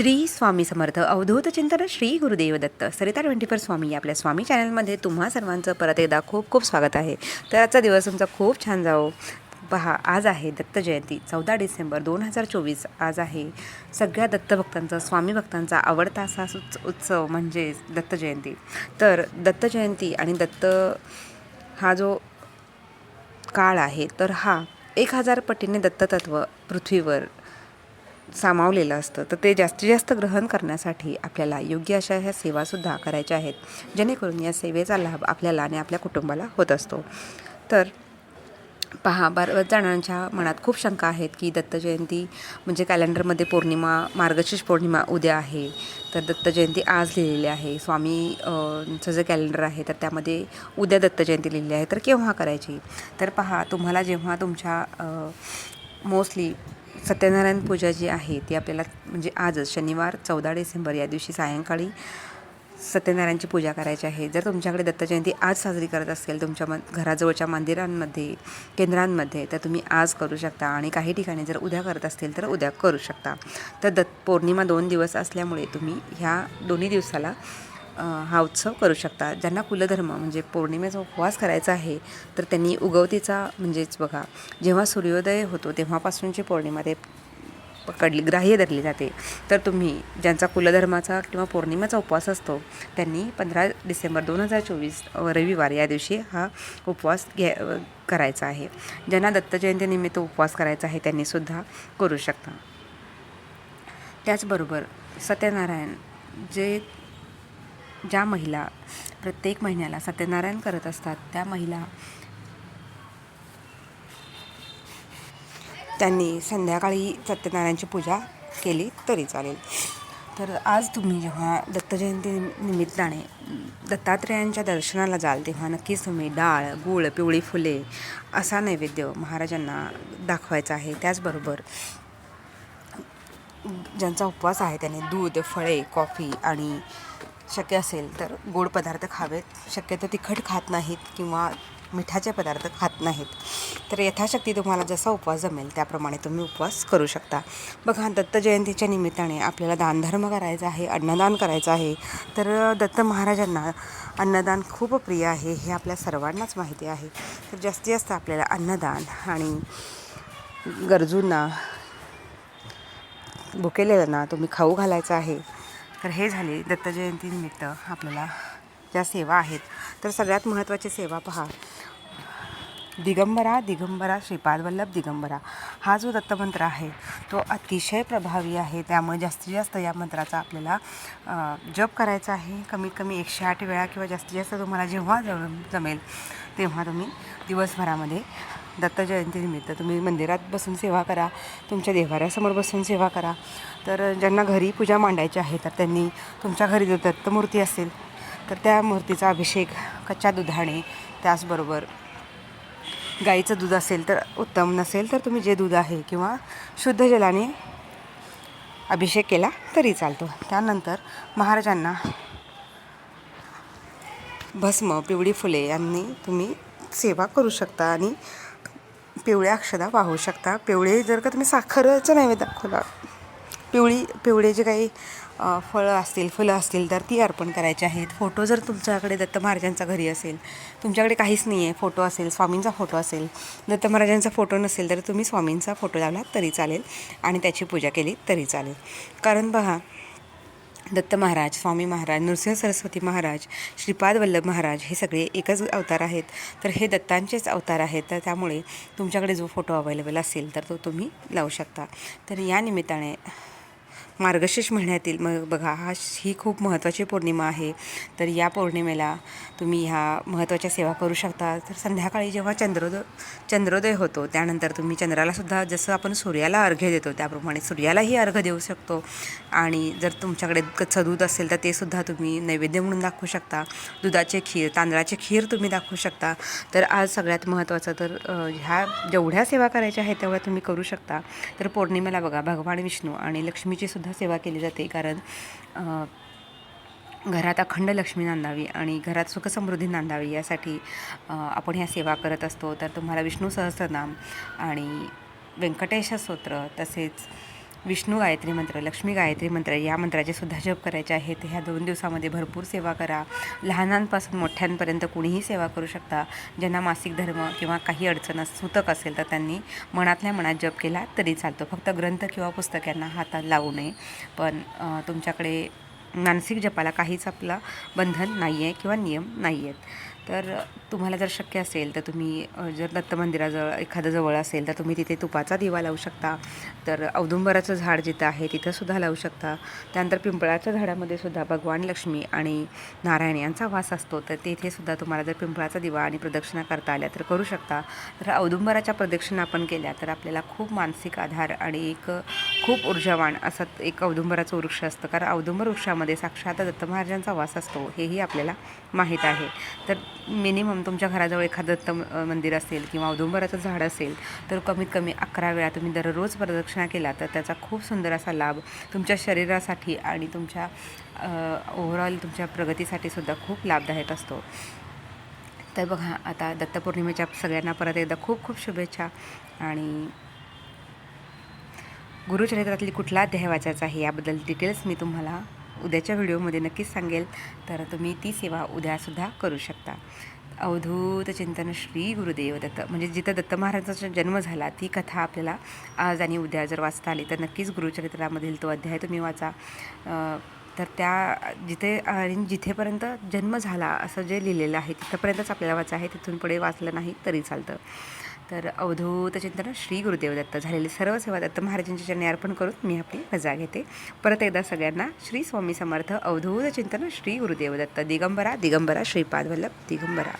श्री स्वामी समर्थ अवधूत चिंतन Shri Gurudev Datta Sarita twenty four स्वामी आपल्या स्वामी चॅनलमध्ये तुम्हा सर्वांचं परत एकदा खूप खूप स्वागत आहे. तर आजचा दिवस तुमचा खूप छान जाओ पहा आज आहे दत्त जयंती चौदा डिसेंबर दोन हजार चोवीस. आज आहे सगळ्या दत्तभक्तांचा स्वामी भक्तांचा आवडता असा उत्सव म्हणजे दत्त जयंती. तर दत्त जयंती आणि दत्त हा जो काळ आहे तर हा एक हजार पटीने दत्ततत्व पृथ्वीवर सामावलेलं असतं. तर ते जास्तीत जास्त ग्रहण करण्यासाठी आपल्याला योग्य अशा ह्या सेवासुद्धा करायच्या आहेत. जेणेकरून या सेवेचा लाभ आपल्याला आणि आपल्या कुटुंबाला होत असतो. तर पहा बऱ्याच जणांच्या मनात खूप शंका आहेत की दत्त जयंती म्हणजे कॅलेंडरमध्ये पौर्णिमा मार्गशीर्ष पौर्णिमा उद्या आहे. तर दत्त जयंती आज लिहिलेली आहे. स्वामीचं जे कॅलेंडर आहे तर त्यामध्ये उद्या दत्त जयंती लिहिली आहे. तर केव्हा करायची? तर पहा तुम्हाला जेव्हा तुमच्या मोस्टली सत्यनारायण पूजा जी आहे ती आपल्याला म्हणजे आजच शनिवार चौदा डिसेंबर या दिवशी सायंकाळी सत्यनारायणची पूजा करायची आहे. जर तुमच्याकडे दत्तजयंती आज साजरी करत असेल तुमच्या मन घराजवळच्या मंदिरांमध्ये केंद्रांमध्ये तर तुम्ही आज करू शकता. आणि काही ठिकाणी जर उद्या करत असतील तर उद्या करू शकता. तर दत्त पौर्णिमा दोन दिवस असल्यामुळे तुम्ही ह्या दोन्ही दिवसाला हा उत्सव करू शकता. ज्यांना कुलधर्म म्हणजे पौर्णिमेचा उपवास करायचा आहे तर त्यांनी उगवतीचा म्हणजेच बघा जेव्हा सूर्योदय होतो तेव्हापासूनची पौर्णिमा ते पकडली ग्राह्य धरली जाते. तर तुम्ही ज्यांचा कुलधर्माचा किंवा पौर्णिमेचा उपवास असतो त्यांनी पंधरा डिसेंबर दोन हजार चोवीस रविवार या दिवशी हा उपवास घ्या करायचा आहे. ज्यांना दत्त जयंतीनिमित्त उपवास करायचा आहे त्यांनीसुद्धा करू शकता. त्याचबरोबर सत्यनारायण जे ज्या महिला प्रत्येक महिन्याला सत्यनारायण करत असतात त्या महिला त्यांनी संध्याकाळी सत्यनारायणची पूजा केली तरी चालेल. तर आज तुम्ही जेव्हा दत्तजयंती निमित्ताने दत्तात्रेयांच्या दर्शनाला जाल तेव्हा नक्कीच तुम्ही डाळ गूळ पिवळी फुले असा नैवेद्य महाराजांना दाखवायचा आहे. त्याचबरोबर ज्यांचा उपवास आहे त्याने दूध फळे कॉफी आणि शक्य असेल तर गोड पदार्थ खावेत. शक्यतो तिखट खात नाहीत किंवा मिठाचे पदार्थ खात नाहीत. तर यथाशक्ती तुम्हाला जसा उपवास जमेल त्याप्रमाणे तुम्ही उपवास करू शकता. बघा दत्त जयंतीच्या निमित्ताने आपल्याला दानधर्म करायचा आहे अन्नदान करायचं आहे. तर दत्त महाराजांना अन्नदान खूप प्रिय आहे हे आपल्या सर्वांनाच माहिती आहे. तर जास्तीत जास्त आपल्याला अन्नदान आणि गरजूंना भुकेलेल्यांना तुम्ही खाऊ घालायचं आहे. तर हे झाले दत्त जयंतीनिमित्त आपल्याला ज्या सेवा आहेत. तर सगळ्यात महत्त्वाची सेवा पहा. दिगंबरा दिगंबरा श्रीपाद वल्लभ दिगंबरा. हा जो दत्तमंत्र आहे तो अतिशय प्रभावी आहे. त्यामुळे जास्तीत जास्त या मंत्राचा आपल्याला जप करायचा आहे. कमीत कमी एकशे आठ वेळा किंवा जास्तीत जास्त तुम्हाला जेव्हा जम जमेल तेव्हा तुम्ही दिवसभरामध्ये दत्त जयंतीनिमित्त तुम्ही मंदिरात बसून सेवा करा तुमच्या देवाऱ्यासमोर बसून सेवा करा. तर ज्यांना घरी पूजा मांडायची आहे तर त्यांनी तुमच्या घरी जर दत्तमूर्ती असेल तर त्या मूर्तीचा अभिषेक कच्च्या दुधाने त्याचबरोबर गाईचं दूध असेल तर उत्तम नसेल तर तुम्ही जे दूध आहे किंवा शुद्ध जलाने अभिषेक केला तरी चालतो. त्यानंतर महाराजांना भस्म पिवळी फुले यांनी तुम्ही सेवा करू शकता आणि पिवळ्या अक्षदा वाहू शकता. पिवळे जर का तुम्ही साखरचं नैवेद्य दाखवला पिवळी पिवळे जे काही फळं असतील फुलं असतील तर ती अर्पण करायची आहेत. फोटो जर तुमच्याकडे दत्त महाराजांचा घरी असेल तुमच्याकडे काहीच नाही आहे फोटो असेल स्वामींचा फोटो असेल दत्त महाराजांचा फोटो नसेल तर तुम्ही स्वामींचा फोटो लावला तरी चालेल आणि त्याची पूजा केली तरी चालेल. कारण बघा दत्त महाराज स्वामी महाराज नृसिंह सरस्वती महाराज श्रीपाद वल्लभ महाराज हे सगळे एकच अवतार आहेत. तर हे दत्तांचेच अवतार आहेत. तर त्यामुळे तुमच्याकडे जो फोटो अवेलेबल असेल तर तो तुम्ही लावू शकता. तर या निमित्ताने मार्गशीर्ष महिन्यातील मग बघा हा ही खूप महत्त्वाची पौर्णिमा आहे. तर या पौर्णिमेला तुम्ही ह्या महत्त्वाच्या सेवा करू शकता. तर संध्याकाळी जेव्हा चंद्रोदय चंद्रोदय होतो त्यानंतर तुम्ही चंद्रालासुद्धा जसं आपण सूर्याला अर्घ्य देतो त्याप्रमाणे सूर्यालाही अर्घ्य देऊ शकतो. आणि जर तुमच्याकडे कच्चं दूध असेल तर ते सुद्धा तुम्ही नैवेद्य म्हणून दाखवू शकता. दुधाचे खीर तांदळाचे खीर तुम्ही दाखवू शकता. तर आज सगळ्यात महत्त्वाचं तर ह्या जेवढ्या सेवा करायच्या आहेत तेवढ्या तुम्ही करू शकता. तर पौर्णिमेला बघा भगवान विष्णू आणि लक्ष्मीची सुद्धा सेवा केली जाते. कारण घरात अखंड लक्ष्मी नांदावी आणि घरात सुखसमृद्धी नांदावी यासाठी आपण ह्या सेवा करत असतो. तर तुम्हाला विष्णू सहस्रनाम आणि व्यंकटेश स्तोत्र तसेच विष्णू गायत्री मंत्र लक्ष्मी गायत्री मंत्र या मंत्राचे सुद्धा जप करायचे आहेत. ह्या दोन दिवसामध्ये भरपूर सेवा करा. लहानांपासून मोठ्यांपर्यंत कुणीही सेवा करू शकता. ज्यांना मासिक धर्म किंवा काही अडचण अस- सुतक असेल तर त्यांनी मनातल्या मनात जप केला तरी चालतो. फक्त ग्रंथ किंवा पुस्तकांना हातात लावू नये. पण तुमच्याकडे मानसिक जपाला काहीच आपला बंधन नाही आहे किंवा नियम नाही आहेत तर तुम्हाला जर शक्य असेल तर तुम्ही जर दत्त मंदिराजवळ एखादं जवळ असेल तर तुम्ही तिथे तुपाचा दिवा लावू शकता. तर औदुंबराचं झाड जिथं आहे तिथंसुद्धा लावू शकता. त्यानंतर पिंपळाच्या झाडामध्ये सुद्धा भगवान लक्ष्मी आणि नारायण यांचा वास असतो. तर तेथेसुद्धा तुम्हाला जर पिंपळाचा दिवा आणि प्रदक्षिणा करता आल्या तर करू शकता. तर औदुंबराच्या प्रदक्षिणा आपण केल्या तर आपल्याला खूप मानसिक आधार आणि एक खूप ऊर्जावान असं एक औदुंबराचं वृक्ष असतं. कारण औदुंबर वृक्षामध्ये साक्षात दत्त महाराजांचा वास असतो हेही आपल्याला माहीत आहे. तर मिनिमम तुमच्या घराजवळ एखादं दत्त मंदिर असेल किंवा औदुंबराचं झाड असेल तर कमीत कमी अकरा वेळा तुम्ही दररोज प्रदक्षिणा केला तर त्याचा खूप सुंदर असा लाभ तुमच्या शरीरासाठी आणि तुमच्या ओव्हरऑल तुमच्या प्रगतीसाठी सुद्धा खूप लाभदायक असतो. तर बघा आता दत्तपौर्णिमेच्या सगळ्यांना परत एकदा खूप खूप शुभेच्छा आणि गुरुचरित्रातली कुठला अध्याय वाचायचा आहे याबद्दल डिटेल्स मी तुम्हाला उद्याच्या व्हिडिओमध्ये नक्कीच सांगेल. तर तुम्ही ती सेवा उद्यासुद्धा करू शकता. अवधूत चिंतन श्री गुरुदेव दत्त. म्हणजे जिथं दत्त महाराजांचा जन्म झाला ती कथा आपल्याला आज आणि उद्या जर वाचता आली तर नक्कीच गुरुचरित्रामधील तो अध्याय तुम्ही वाचा. तर त्या जिथे आणि जिथेपर्यंत जन्म झाला असं जे लिहिलेलं आहे तिथंपर्यंतच आपल्याला वाचा आहे. तिथून पुढे वाचलं नाही तरी चालतं. तर अवधूत चिंतन श्री गुरुदेव दत्त सर्व सेवा दत्त महाराजांच्या चरणी अर्पण करून मी आपली रजा घेते. परत एकदा सगळ्यांना श्री स्वामी समर्थ अवधूत चिंतन श्री गुरुदेव दत्त दिगंबरा दिगंबरा श्रीपाद वल्लभ दिगंबरा.